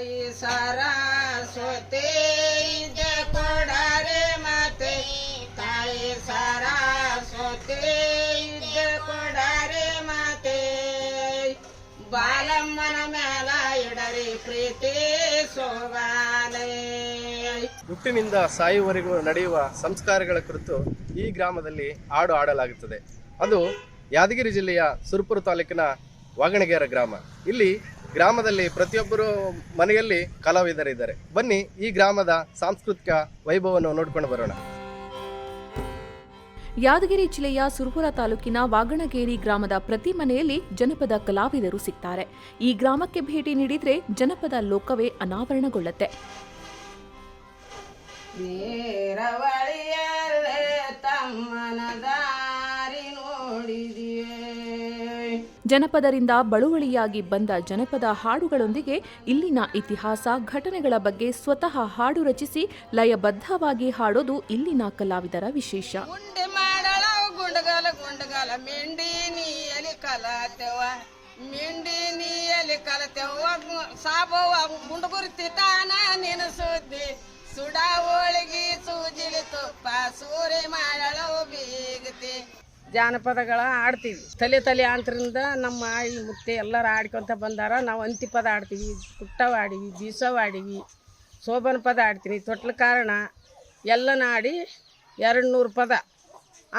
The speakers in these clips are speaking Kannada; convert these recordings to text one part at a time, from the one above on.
ತಾಯಿ ಸರಸ್ವತಿ ಇದ್ದ ಕೊಡಾರೆ ಮಾತೆ ತಾಯಿ ಸರಸ್ವತಿ ಇದ್ದ ಕೊಡರೆ ಮಾತೆ ಬಾಲಮ್ಮನ ಮ್ಯಾಲ ಇಡರಿ ಪ್ರೀತಿ ಸೋಗಾಲೆ. ಹುಟ್ಟಿನಿಂದ ಸಾಯುವವರೆಗೂ ನಡೆಯುವ ಸಂಸ್ಕಾರಗಳ ಕುರಿತು ಈ ಗ್ರಾಮದಲ್ಲಿ ಹಾಡು ಹಾಡಲಾಗುತ್ತದೆ. ಅದು ಯಾದಗಿರಿ ಜಿಲ್ಲೆಯ ಸುರಪುರ ತಾಲೂಕಿನ ವಾಗಣಗೇರ ಗ್ರಾಮ. ಇಲ್ಲಿ ಗ್ರಾಮದಲ್ಲಿ ಪ್ರತಿಯೊಬ್ಬರು ಮನೆಯಲ್ಲಿ ಕಲಾವಿದರಿದ್ದಾರೆ. ಬನ್ನಿ ಈ ಗ್ರಾಮದ ಸಾಂಸ್ಕೃತಿಕ ವೈಭವವನ್ನು ನೋಡ್ಕೊಂಡು ಬರೋಣ. ಯಾದಗಿರಿ ಜಿಲ್ಲೆಯ ಸುರಪುರ ತಾಲೂಕಿನ ವಾಗಣಗೇರಿ ಗ್ರಾಮದ ಪ್ರತಿ ಮನೆಯಲ್ಲಿ ಜನಪದ ಕಲಾವಿದರು ಸಿಗ್ತಾರೆ. ಈ ಗ್ರಾಮಕ್ಕೆ ಭೇಟಿ ನೀಡಿದ್ರೆ ಜನಪದ ಲೋಕವೇ ಅನಾವರಣಗೊಳ್ಳುತ್ತೆ. ಜನಪದರಿಂದ ಬಳುವಳಿಯಾಗಿ ಬಂದ ಜನಪದ ಹಾಡುಗಳೊಂದಿಗೆ ಇಲ್ಲಿನ ಇತಿಹಾಸ, ಘಟನೆಗಳ ಬಗ್ಗೆ ಸ್ವತಃ ಹಾಡು ರಚಿಸಿ ಲಯಬದ್ಧವಾಗಿ ಹಾಡೋದು ಇಲ್ಲಿನ ಕಲಾವಿದರ ವಿಶೇಷ. ಸುಡಾ ಹೋಳಿಗೆ ಸೂಜಿಲಿ ತುಪ್ಪ, ಸೂರಿ ಮಾಡಲು ಬೀಗತಿ. ಜಾನಪದಗಳ ಆಡ್ತೀವಿ. ತಲೆ ತಲೆ ಅಂತರಿಂದ ನಮ್ಮ ಆಯಿ ಮುತ್ತೆ ಎಲ್ಲರೂ ಆಡ್ಕೊಂತ ಬಂದಾರ. ನಾವು ಅಂತಿ ಪದ ಆಡ್ತೀವಿ ಪುಟ್ಟವ ಆಡಿವಿ ಬೀಸವ ಆಡೀವಿ ಶೋಭನ ಪದ ಆಡ್ತೀನಿ ತೊಟ್ಲ ಕಾರಣ ಎಲ್ಲನ ಆಡಿ ಎರಡು ನೂರು ಪದ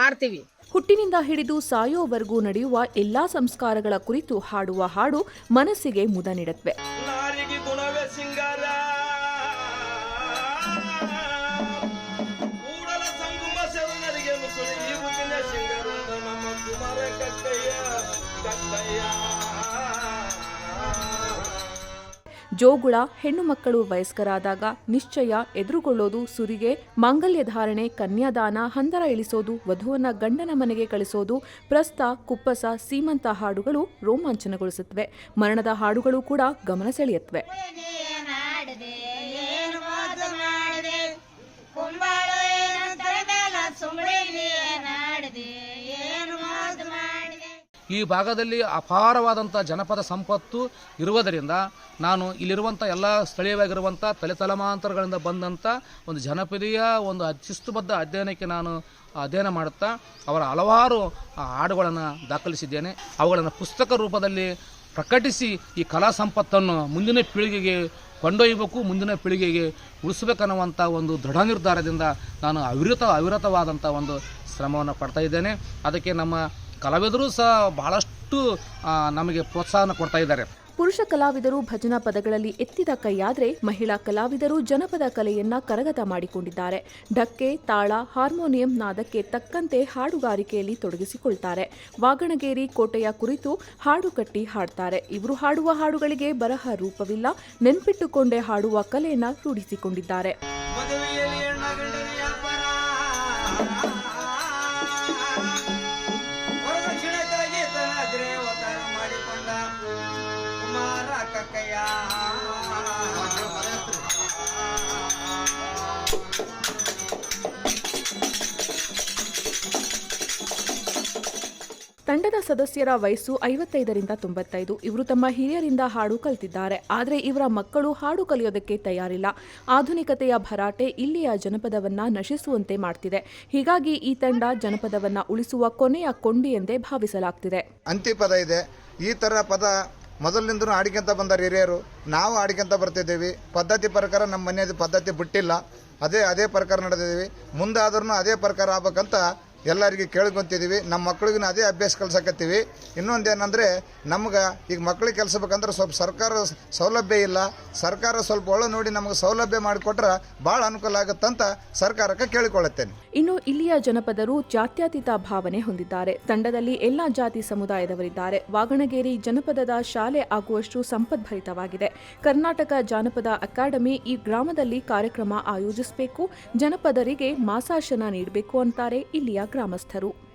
ಆಡ್ತೀವಿ. ಹುಟ್ಟಿನಿಂದ ಹಿಡಿದು ಸಾಯೋವರೆಗೂ ನಡೆಯುವ ಎಲ್ಲಾ ಸಂಸ್ಕಾರಗಳ ಕುರಿತು ಹಾಡುವ ಹಾಡು ಮನಸ್ಸಿಗೆ ಮುದ ನೀಡುತ್ತವೆ. ನಾರಿಗೆ ಜೋಗುಳ ಹೆಣ್ಣು ಮಕ್ಕಳು ವಯಸ್ಕರಾದಾಗ ನಿಶ್ಚಯ ಎದುರುಗೊಳ್ಳೋದು ಸುರಿಗೆ, ಮಾಂಗಲ್ಯ ಧಾರಣೆ, ಕನ್ಯಾದಾನ, ಹಂದರ ಇಳಿಸೋದು, ವಧುವನ್ನ ಗಂಡನ ಮನೆಗೆ ಕಳಿಸೋದು ಪ್ರಸ್ತ ಕುಪ್ಪಸ, ಸೀಮಂತ ಹಾಡುಗಳು ರೋಮಾಂಚನಗೊಳಿಸುತ್ತವೆ. ಮರಣದ ಹಾಡುಗಳು ಕೂಡ ಗಮನ ಸೆಳೆಯುತ್ತವೆ. ಈ ಭಾಗದಲ್ಲಿ ಅಪಾರವಾದಂಥ ಜನಪದ ಸಂಪತ್ತು ಇರುವುದರಿಂದ ನಾನು ಇಲ್ಲಿರುವಂಥ ಎಲ್ಲ ಸ್ಥಳೀಯವಾಗಿರುವಂಥ ತಲೆ ತಲೆಮಾಂತರಗಳಿಂದ ಬಂದಂಥ ಒಂದು ಜನಪದೀಯ ಒಂದು ಶಿಸ್ತುಬದ್ಧ ಅಧ್ಯಯನಕ್ಕೆ ನಾನು ಅಧ್ಯಯನ ಮಾಡುತ್ತಾ ಅವರ ಹಲವಾರು ಹಾಡುಗಳನ್ನು ದಾಖಲಿಸಿದ್ದೇನೆ. ಅವುಗಳನ್ನು ಪುಸ್ತಕ ರೂಪದಲ್ಲಿ ಪ್ರಕಟಿಸಿ ಈ ಕಲಾ ಸಂಪತ್ತನ್ನು ಮುಂದಿನ ಪೀಳಿಗೆಗೆ ಕೊಂಡೊಯ್ಯಬೇಕು, ಮುಂದಿನ ಪೀಳಿಗೆಗೆ ಉಳಿಸಬೇಕನ್ನುವಂಥ ಒಂದು ದೃಢ ನಿರ್ಧಾರದಿಂದ ನಾನು ಅವಿರತ ಅವಿರತವಾದಂಥ ಒಂದು ಶ್ರಮವನ್ನು ಪಡ್ತಾ ಇದ್ದೇನೆ. ಅದಕ್ಕೆ ನಮ್ಮ ಕಲಾವಿದರು ಸಹ ಬಹಳಷ್ಟು ನಮಗೆ ಪ್ರೋತ್ಸಾಹನ ಕೊಡ್ತಾ ಇದ್ದಾರೆ. ಪುರುಷ ಕಲಾವಿದರು ಭಜನಾ ಪದಗಳಲ್ಲಿ ಎತ್ತಿದ ಕೈಯಾದರೆ ಮಹಿಳಾ ಕಲಾವಿದರು ಜನಪದ ಕಲೆಯನ್ನ ಕರಗತ ಮಾಡಿಕೊಂಡಿದ್ದಾರೆ. ಢಕ್ಕೆ ತಾಳ ಹಾರ್ಮೋನಿಯಂ ನಾದಕ್ಕೆ ತಕ್ಕಂತೆ ಹಾಡುಗಾರಿಕೆಯಲ್ಲಿ ತೊಡಗಿಸಿಕೊಳ್ತಾರೆ. ವಾಗಣಗೇರಿ ಕೋಟೆಯ ಕುರಿತು ಹಾಡು ಕಟ್ಟಿ ಹಾಡ್ತಾರೆ. ಇವರು ಹಾಡುವ ಹಾಡುಗಳಿಗೆ ಬರಹ ರೂಪವಿಲ್ಲ ನೆನ್ಪಿಟ್ಟುಕೊಂಡೇ ಹಾಡುವ ಕಲೆಯನ್ನ ರೂಢಿಸಿಕೊಂಡಿದ್ದಾರೆ. ತಂಡದ ಸದಸ್ಯರ ವಯಸ್ಸು ಐವತ್ತೈದರಿಂದ ತೊಂಬತ್ತೈದು. ಇವರು ತಮ್ಮ ಹಿರಿಯರಿಂದ ಹಾಡು ಕಲಿತಿದ್ದಾರೆ. ಆದರೆ ಇವರ ಮಕ್ಕಳು ಹಾಡು ಕಲಿಯೋದಕ್ಕೆ ತಯಾರಿಲ್ಲ. ಆಧುನಿಕತೆಯ ಭರಾಟೆ ಇಲ್ಲಿಯ ಜನಪದವನ್ನ ನಶಿಸುವಂತೆ ಮಾಡ್ತಿದೆ. ಹೀಗಾಗಿ ಈ ತಂಡ ಜನಪದವನ್ನ ಉಳಿಸುವ ಕೊನೆಯ ಕೊಂಡಿ ಎಂದೇ ಭಾವಿಸಲಾಗ್ತಿದೆ ಅಂತಿಪದ ಇದೆ. ಈ ತರ ಪದ ಮೊದಲಿನಿಂದನೂ ಆಡಿಕೊಂತ ಬಂದಾರ ಹಿರಿಯರು. ನಾವು ಆಡಿಕೊಂತ ಬರ್ತಿದ್ದೀವಿ. ಪದ್ಧತಿ ಪ್ರಕಾರ ನಮ್ಮ ಮನೆಯದು ಪದ್ಧತಿ ಬಿಟ್ಟಿಲ್ಲ. ಅದೇ ಅದೇ ಪ್ರಕಾರ ನಡೆದಿದ್ದೀವಿ. ಮುಂದಾದ್ರೂ ಅದೇ ಪ್ರಕಾರ ಆಗ್ಬೇಕಂತ ಎಲ್ಲರಿಗೆ ಕೇಳ್ಕೊತಿದ್ದೀವಿ ನಮ್ಮ ಮಕ್ಳಿಗೂ ಅದೇ ಅಭ್ಯಾಸ ಕಲ್ಸಕತ್ತೀವಿ. ಏನಂದರೆ, ನಮ್ಗೆ ಈಗ ಮಕ್ಳಿಗೆ ಕಲಿಸ್ಬೇಕಂದ್ರೆ ಸ್ವಲ್ಪ ಸರ್ಕಾರ ಸೌಲಭ್ಯ ಇಲ್ಲ. ಸರ್ಕಾರ ಸ್ವಲ್ಪ ಒಳ ನೋಡಿ ನಮಗೆ ಸೌಲಭ್ಯ ಮಾಡಿಕೊಟ್ರೆ ಭಾಳ ಅನುಕೂಲ ಆಗುತ್ತಂತ ಸರ್ಕಾರಕ್ಕೆ ಕೇಳಿಕೊಳ್ಳುತ್ತೇನೆ. ಇನ್ನು ಇಲ್ಲಿಯ ಜನಪದರು ಜಾತ್ಯತೀತ ಭಾವನೆ ಹೊಂದಿದ್ದಾರೆ. ತಂಡದಲ್ಲಿ ಎಲ್ಲಾ ಜಾತಿ ಸಮುದಾಯದವರಿದ್ದಾರೆ. ವಾಗಣಗೇರಿ ಜನಪದದ ಶಾಲೆ ಆಗುವಷ್ಟು ಸಂಪದ್ಭರಿತವಾಗಿದೆ. ಕರ್ನಾಟಕ ಜಾನಪದ ಅಕಾಡೆಮಿ ಈ ಗ್ರಾಮದಲ್ಲಿ ಕಾರ್ಯಕ್ರಮ ಆಯೋಜಿಸಬೇಕು, ಜನಪದರಿಗೆ ಮಾಸಾಶನ ನೀಡಬೇಕು ಅಂತಾರೆ ಇಲ್ಲಿಯ ಗ್ರಾಮಸ್ಥರು.